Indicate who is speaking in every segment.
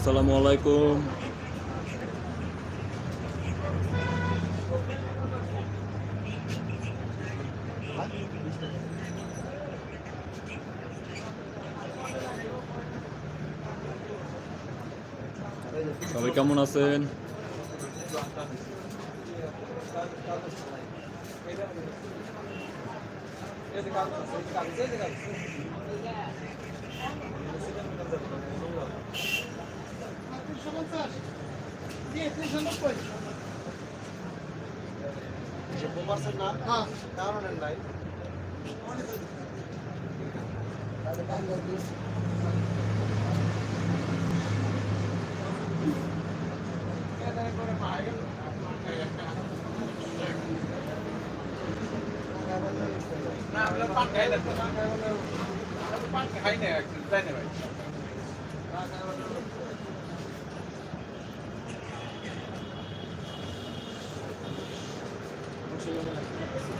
Speaker 1: আসসালামু আলাইকুম সবাই কেমন আছেন
Speaker 2: কমার্সের না কারণের নাই না আমরা পান খাই
Speaker 3: না
Speaker 2: পান খাই না একটু তাই না ভাই
Speaker 3: Thank you.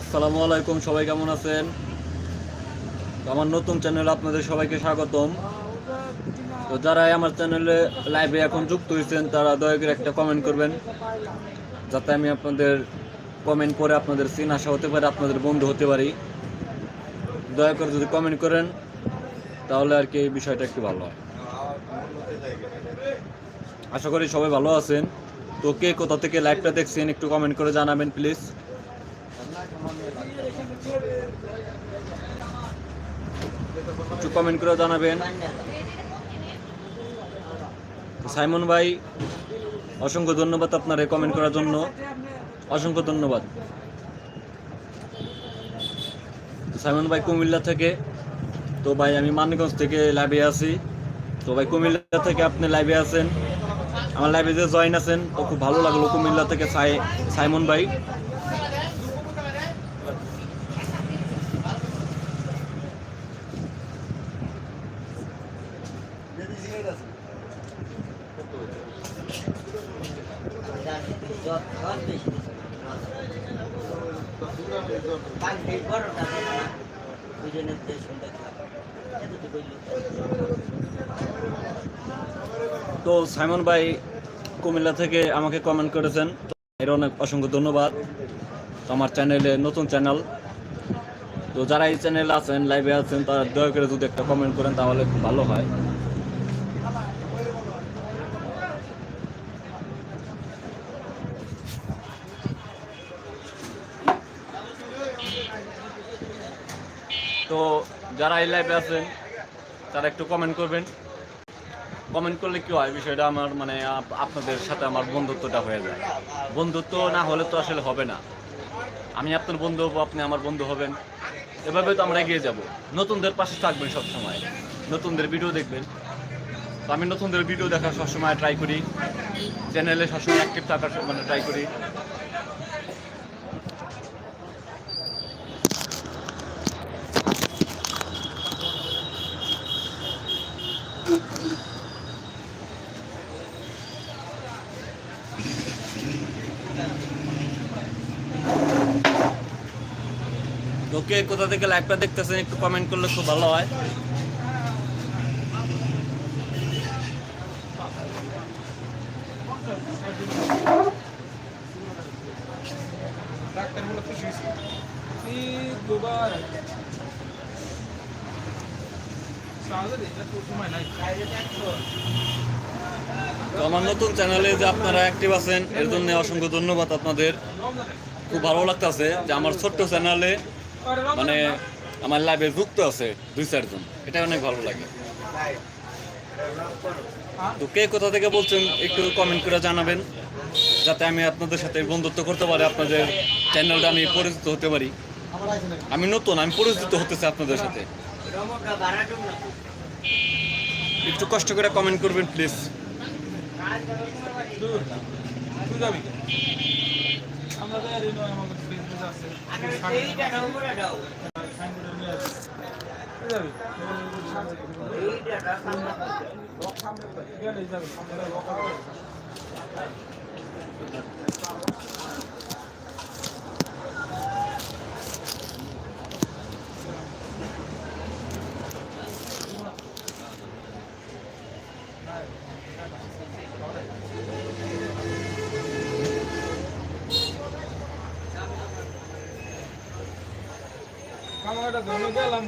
Speaker 1: আসসালামু আলাইকুম সবাই কেমন আছেন? আমার নতুন চ্যানেল আপনাদের সবাইকে স্বাগতম। তো যারা আমার চ্যানেলে লাইভে এখন যুক্ত হয়েছেন, তারা দয়া করে একটা কমেন্ট করবেন, যাতে আমি আপনাদের কমেন্ট করে আপনাদের সিন আসা হতে পারে, আপনাদের বন্ধু হতে পারি। দয়া করে যদি কমেন্ট করেন, তাহলে আর কি এই বিষয়টা একটু ভালো হয়। আশা করি সবাই ভালো আছেন। তো কে কোথা থেকে লাইভটা দেখছেন, একটু কমেন্ট করে জানাবেন প্লিজ একটু কমেন্ট করে জানাবেন। সাইমন ভাই, অসংখ্য ধন্যবাদ আপনার রেকমেন্ড করার জন্য। অসংখ্য ধন্যবাদ। সাইমন ভাই কুমিল্লা থেকে, তো ভাই আমি মানিকগঞ্জ থেকে লাইভে আছি। তো ভাই কুমিল্লা থেকে আপনি লাইভে আছেন। আমার লাইভে যে জয়েন আছেন, তো খুব ভালো লাগল কুমিল্লা থেকে সাই সাইমন ভাই। তো সাইমন ভাই কুমিল্লা থেকে আমাকে কমেন্ট করেছেন। এর অনেক অসংখ্য ধন্যবাদ। তো আমার চ্যানেলে নতুন চ্যানেল তো যারা এই চ্যানেলে আছেন লাইভে আছেন, তারা দয়া করে যদি একটা কমেন্ট করেন, তাহলে খুব ভালো হয় তো যারা এই লাইভে আছেন, তারা একটু কমেন্ট করবেন। কমেন্ট করলে কি হয়, বিষয়টা আমার মানে আপনাদের সাথে আমার বন্ধুত্বটা হয়ে যায়। বন্ধুত্ব না হলে তো আসলে হবে না। আমি আপনার বন্ধু হব, আপনি আমার বন্ধু হবেন। এভাবে তো আমরা এগিয়ে যাব। নতুনদের পাশে থাকবেন সবসময়। নতুনদের ভিডিও দেখবেন। তো আমি নতুনদের ভিডিও দেখার সবসময় ট্রাই করি। চ্যানেলে সবসময় অ্যাক্টিভ থাকার মানে ট্রাই করি। তো কে কোথা থেকে লাইভটা দেখতেছেন একটু কমেন্ট করলে খুব ভালো হয়। আমার নতুন চ্যানেলে যে আপনারা অ্যাক্টিভ আছেন, এর জন্য অসংখ্য ধন্যবাদ আপনাদের। খুব ভালো লাগতেছে যে আমার ছোট্ট চ্যানেলে মানে আমার লাইভে যুক্ত আছে দুই চারজন। এটা অনেক ভালো লাগে। তো কে কোথা থেকে বলছেন একটু কমেন্ট করে জানাবেন, যাতে আমি আপনাদের সাথে বন্ধুত্ব করতে পারি, আপনাদের চ্যানেলটা আমি পরিচিত হতে পারি। আমি নতুন, আমি পরিচিত হতেছি আপনাদের সাথে। একটু কষ্ট করে কমেন্ট করবেন প্লিজ
Speaker 3: আমরা যাবি গেলে যাবে সামনে লক হবে কামাটা ধরে গেলাম হতে গেমে এই যে একটা দশ মিনিট বাড়ি বেড়ে গেলাম মানে এই যে দুটো বাবা, ওই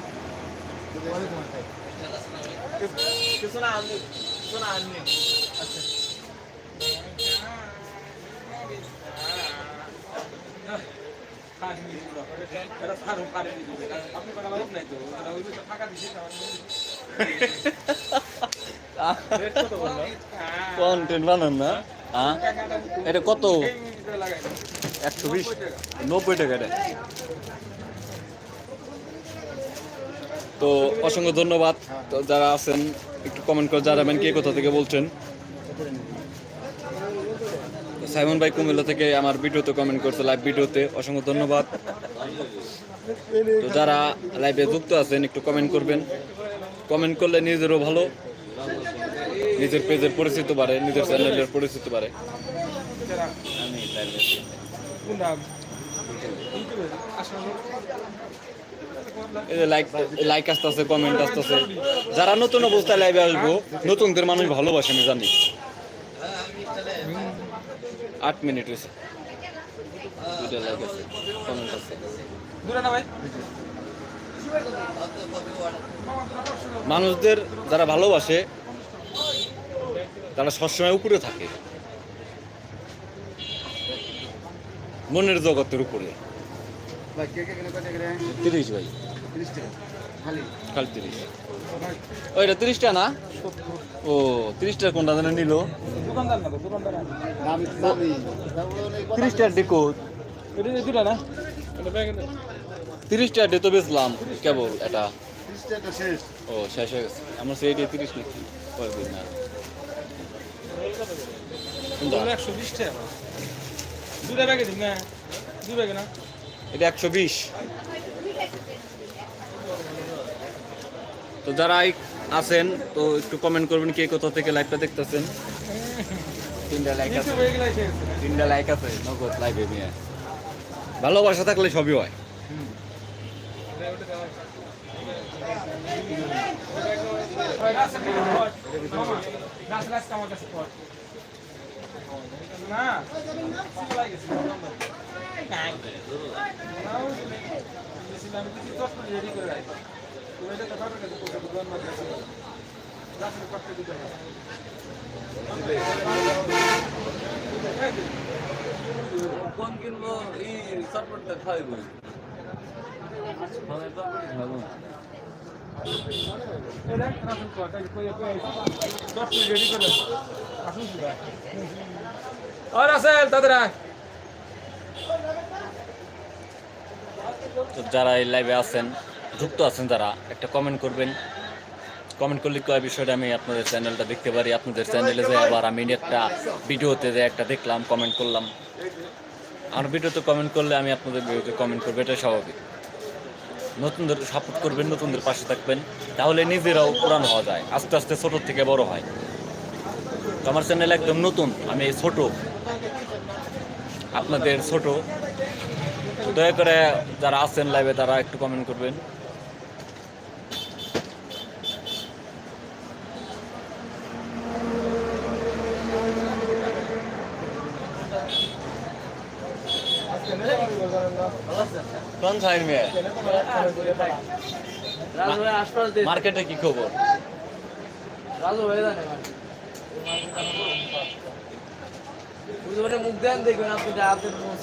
Speaker 1: বানান না? হ্যাঁ? এটা কত। একশো বিশ? নব্বই টাকা তো অসংখ্য ধন্যবাদ যারা আছেন, একটু কমেন্ট করে জানাবেন কে কোথা থেকে বলছেন। সাইমন ভাই কুমিল্লা থেকে আমার ভিডিওতে কমেন্ট করছে লাইভ ভিডিওতে, অসংখ্য ধন্যবাদ। তো যারা লাইভে যুক্ত আছেন, একটু কমেন্ট করবেন। কমেন্ট করলে নিজেরও ভালো, নিজের পেজের পরিচিত বাড়ে, নিজের চ্যানেলের পরিচিত বাড়ে। লাইক লাইক আসতেছে কমেন্ট আসতেছে। যারা নতুন অবস্থায় লাইভে আসব নতুনদের মানুষ ভালোবাসে আমি জানি। আট মিনিট হয়েছে। দুইটা লাইক আছে কমেন্ট আছে।
Speaker 3: দূরে না ভাই।
Speaker 1: মানুষদের যারা ভালোবাসে তারা সবসময় উপরে থাকে। মনের জগতের উপরে। তিরিশ ভাই। খালি তিরিশ তিরিশটা না ও তিরিশটা কোনটা যেন নিল
Speaker 3: দোকানদার না তো, দোকানদার না।
Speaker 1: তিরিশটা ডেকো
Speaker 3: দুটা না? দে।
Speaker 1: তিরিশটা ডে তো বেচলাম কেবল এটা ও শেষ হয়ে গেছে আমার সেই ডে তিরিশ নাকি কয়েকদিন না কোনটা?
Speaker 3: বলল 120 টাকা ভাই। দুটা ব্যাগে দিন না দুই ব্যাগে না
Speaker 1: এটা একশো বিশ তো যারা আছেন, তো একটু কমেন্ট করবেন কে কোথা থেকে লাইভটা দেখতেছেন। তিনটা লাইক আছে। তিনটা লাইক আছে, নগদ ভালোবাসা থাকলে সবই হয়।
Speaker 3: না?
Speaker 1: কোন কিনবো? এই
Speaker 3: তাদের
Speaker 1: তো যারা এই লাইভে আছেন যুক্ত আছেন যারা একটা কমেন্ট করবেন। কমেন্ট করলে কয় বিষয়টা আমি আপনাদের চ্যানেলটা দেখতে পারি, আপনাদের চ্যানেলে যে আবার আমি একটা ভিডিওতে যে একটা দেখলাম কমেন্ট করলাম। আমার ভিডিওতে কমেন্ট করলে আমি আপনাদের ভিডিওতে কমেন্ট করব এটা স্বাভাবিক। নতুনদের সাপোর্ট করবেন, নতুনদের পাশে থাকবেন, তাহলে নিজেরাও পুরান হওয়া যায়, আস্তে আস্তে ছোট থেকে বড় হয়। তো আমার চ্যানেল একদম নতুন, আমি ছোট। আপনাদের ছোট। দয়া করে যারা আছেন লাইভে তারা একটু কমেন্ট করবেন। কোন সাইড মেয়ে? মার্কেটে কি খবর
Speaker 2: রাজু ভাই জানে মুখ দেন দেখবেন আপনি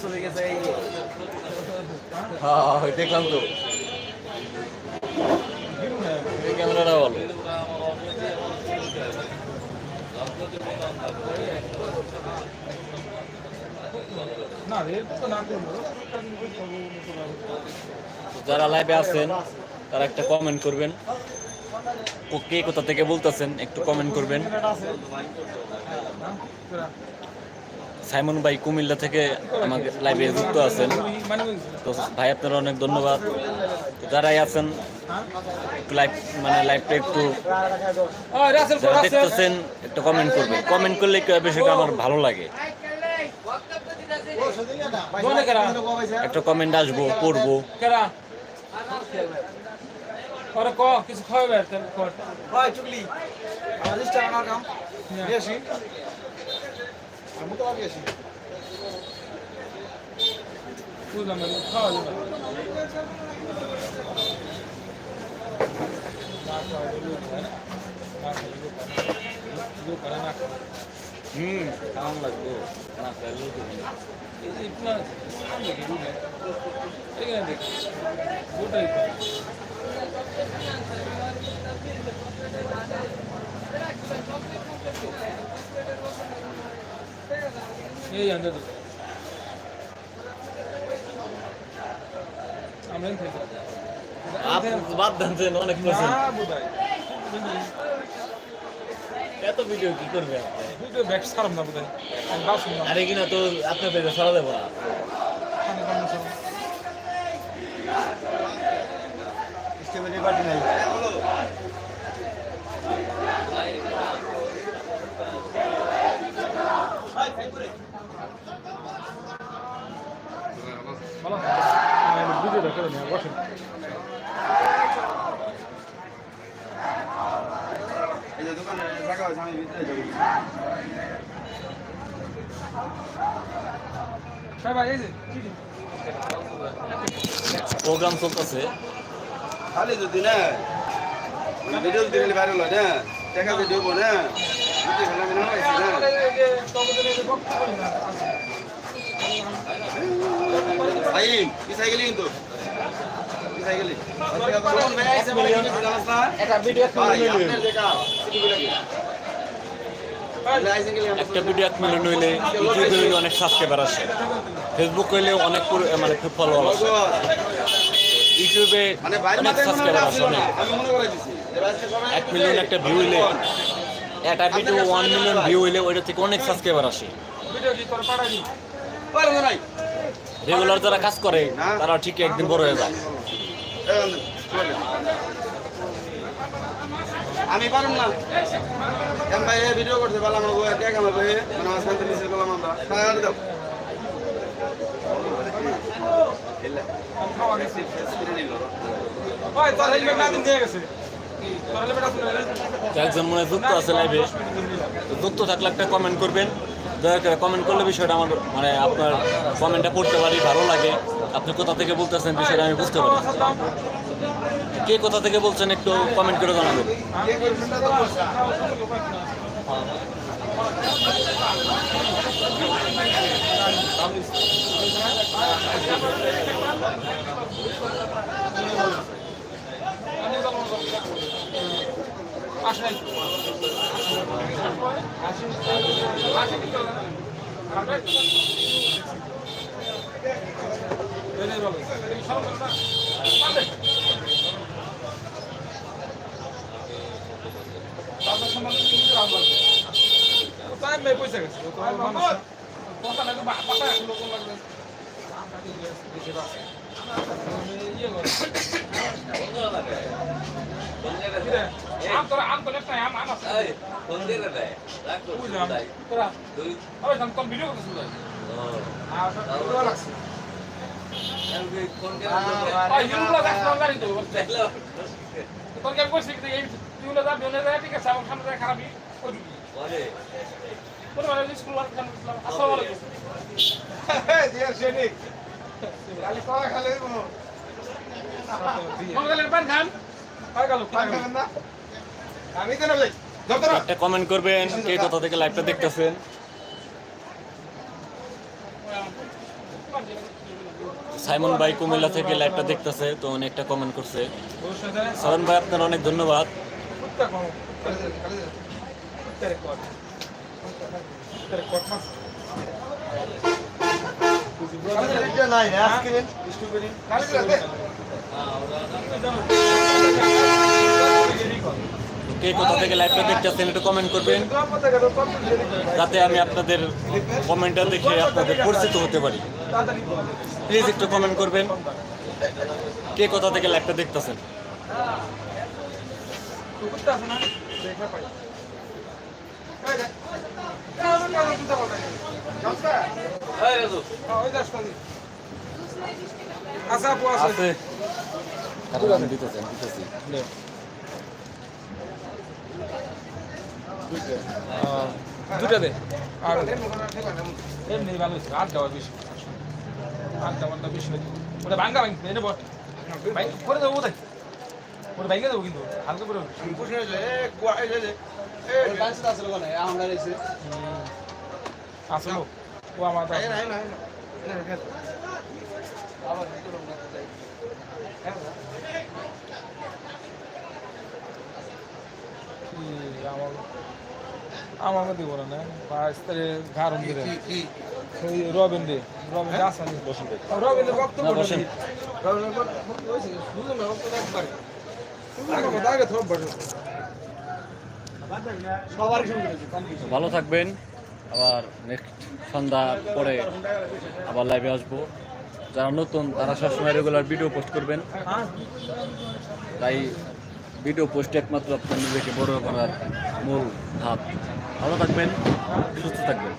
Speaker 2: চলে গেছে
Speaker 1: হ্যাঁ দেখলাম তো। ক্যামেরাটা ভালো।
Speaker 3: না রে তো না করব।
Speaker 1: যারা লাইভে আছেন, তারা একটা কমেন্ট করবেন। কে কোথা থেকে বলতেছেন, একটু কমেন্ট করবেন। সাইমন ভাই কুমিল্লা থেকে আমাকে লাইভে যুক্ত আছেন। তো ভাই, আপনারা অনেক ধন্যবাদ। যারাই আছেন লাইভ মানে লাইভটা একটু দেখতেছেন, একটু কমেন্ট করবেন। কমেন্ট করলে সেটা আমার ভালো লাগে। একটা কমেন্ট আসব পড়ব
Speaker 3: করা ওরে ক কিছু খাওয়াবে তেল কর
Speaker 2: হয় চুগলি আমাদের টাকা কাম
Speaker 3: বেশি
Speaker 2: আমি তো আগে আসি
Speaker 3: বুঝলাম না খাওয়া যাবে
Speaker 1: হুম। কেমন লাগবো না তাহলে তো
Speaker 3: এই জানতে তো আমরা থেকে
Speaker 1: আপনি বাদ দেন অনেক
Speaker 3: বুঝাই
Speaker 1: এত ভিডিও কি করবে? আপনি
Speaker 3: ভিডিও ব্যাক ছাড়াম না শুনলাম
Speaker 1: আরে কিনা তো আপনার পেজে সরা দেবো না।
Speaker 2: স্টেবিলিটি পার্টি নাই
Speaker 3: ভালো ভিডিওটা করে নিয়ে বসেন
Speaker 2: এই যে দোকানে টাকা আছে আমি ভিতরে যাব
Speaker 3: ভাই ভাই এই যে
Speaker 1: প্রোগ্রাম চলতেছে।
Speaker 2: খালি যদি না ভিডিও দিলে ভাইরাল হয় না না ভিডিও খেলা না
Speaker 1: একটা ভিডিও
Speaker 2: ভাই আপনার দেখা সিটি লাগে আইছে গেলে
Speaker 1: একটা ভিডিও এক মিলিয়ন হইলে ইউটিউবে হইলে অনেক সাবস্ক্রাইবার আসে। ফেসবুক হইলে অনেক মানে ফলোয়ার আসে। ইউটিউবে অনেক সাবস্ক্রাইবার আসে অনেক। এক মিলিয়ন একটা ভিউ হইলে, একটা ভিডিও ওয়ান মিলিয়ন ভিউ হইলে ওইটা থেকে অনেক সাবস্ক্রাইবার আসে। রেগুলার যারা কাজ করে তারা ঠিক একদিন বড় হয়ে যায়।
Speaker 2: আমি পারুম না। কেন ভাই ভিডিও করতে পারলাম না গোয়া কে কামাই ভাই মানে আমার সাথে মিশে করলাম আমরা। টাকা দাও
Speaker 3: খাওয়া তোর হেলমেট না দিন দিয়ে গেছে। তোর হেলমেট আছে না
Speaker 1: তো একজন মনে যুক্ত আছে লাইভে তো যুক্ত থাকলে একটা কমেন্ট করবেন। দয়া করে কমেন্ট করলে বিষয়টা আমার মানে আপনার কমেন্টটা পড়তে পারি ভালো লাগে। আপনি কোথা থেকে বলতেছেন বিষয়টা আমি বুঝতে পারি। কে কোথা থেকে বলছেন একটু কমেন্ট করে জানাবেন।
Speaker 3: আসেন আসেন। ঠিক আছে আমার সামনে খারাপই
Speaker 1: একটা কমেন্ট করবেন, কে কোথা থেকে লাইভটা দেখতেছেন? সাইমন ভাই কুমিল্লা থেকে লাইভটা দেখতেছে, তো উনি একটা কমেন্ট করছে। সাইমন ভাই, আপনার অনেক ধন্যবাদ। কে কোথা থেকে লাইভটা দেখতেছেন একটু কমেন্ট করবেন। যাতে আমি আপনাদের কমেন্টটা দেখে আপনাদের পরিচিত হতে পারি। প্লিজ একটু কমেন্ট করবেন। কে কোথা থেকে লাইভটা দেখতেছেন
Speaker 3: কুত্তা আছে না দেখা পাই আচ্ছা আপু আছে
Speaker 1: দিতেছি দিতেছি
Speaker 3: দুটা দে আর এমনি ভালো হয়েছে আট দেওয়া বেশি আট দেওয়াটা বেশি হয়েছে ওটা ভাঙ্গা ভাঙ্গি এনে বট করে দেবো ওটাই ওটা ভাঙ্গে দেবো কিন্তু হালকা করে আসলো ও আমার আমাকে দিব না তারিখ ঘাড় দিলে ওই রবিন দে রবিন দে আসেন। বসুন রবিন দে বক্তব্য
Speaker 1: না, বসেন। ভালো থাকবেন। আবার নেক্সট সন্ধ্যা পরে আবার লাইভে আসব। যারা নতুন, তারা সবসময় রেগুলার ভিডিও পোস্ট করবেন। তাই ভিডিও পোস্ট একমাত্র আপনার নিজেকে বড় করার মূল হাত ভালো থাকবেন, সুস্থ থাকবেন।